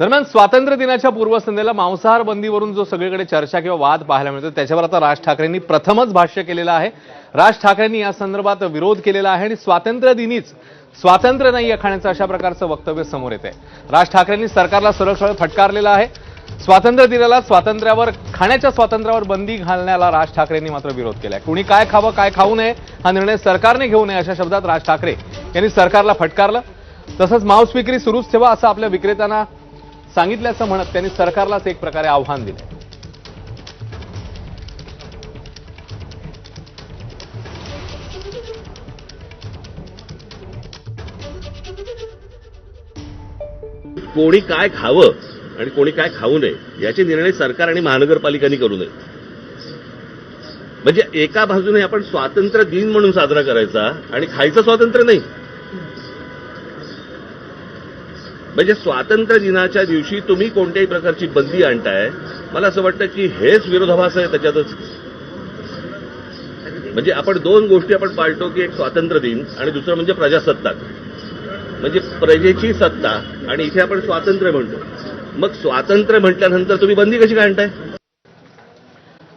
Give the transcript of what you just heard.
दरम्यान स्वातंत्र्य दिनाच्या पूर्वसंध्येला मांसाहार बंदीवरून जो सगळीकडे चर्चा किंवा वाद पाहायला मिळतो त्याच्यावर आता राज ठाकरेंनी प्रथमच भाष्य केलेलं आहे. राज ठाकरेंनी या संदर्भात विरोध केलेला आहे आणि स्वातंत्र्य दिनीच स्वातंत्र्य नाही खाण्याचं अशा प्रकारचं वक्तव्य समोर येत आहे राज ठाकरेंनी सरकारला सरळ सरळ फटकारलेलं आहे. स्वातंत्र्य दिनाला स्वातंत्र्यावर खाण्याच्या स्वातंत्र्यावर बंदी घालण्याला राज ठाकरेंनी मात्र विरोध केलाय. कुणी काय खावं काय खाऊ नये हा निर्णय सरकारने घेऊ नये अशा शब्दात राज ठाकरे यांनी सरकारला फटकारलं. तसंच मांस विक्री सुरूच ठेवा असं आपल्या विक्रेत्यांना सांगितल्याचं म्हणत त्यांनी सरकारलाच एक प्रकारे आव्हान दिलं. कोणी काय खावं आणि कोणी काय खाऊ नये याचे निर्णय सरकार आणि महानगरपालिकांनी करू नये. म्हणजे एका बाजूने आपण स्वातंत्र्य दिन म्हणून साजरा करायचा आणि खायचं स्वातंत्र्य नाही. म्हणजे स्वातंत्र्य दिनाच्या दिवशी तुम्ही कोणत्याही प्रकारची बंदी आणताय मला असं वाटतं की हेच विरोधाभास आहे त्याच्यातच. म्हणजे आपण दोन गोष्टी आपण पाळतो की एक स्वातंत्र्य दिन आणि दुसरं म्हणजे प्रजासत्ताक. म्हणजे प्रजेची सत्ता आणि इथे आपण स्वातंत्र्य म्हणतो. मग स्वातंत्र्य म्हटल्यानंतर तुम्ही बंदी कशी काय आणताय?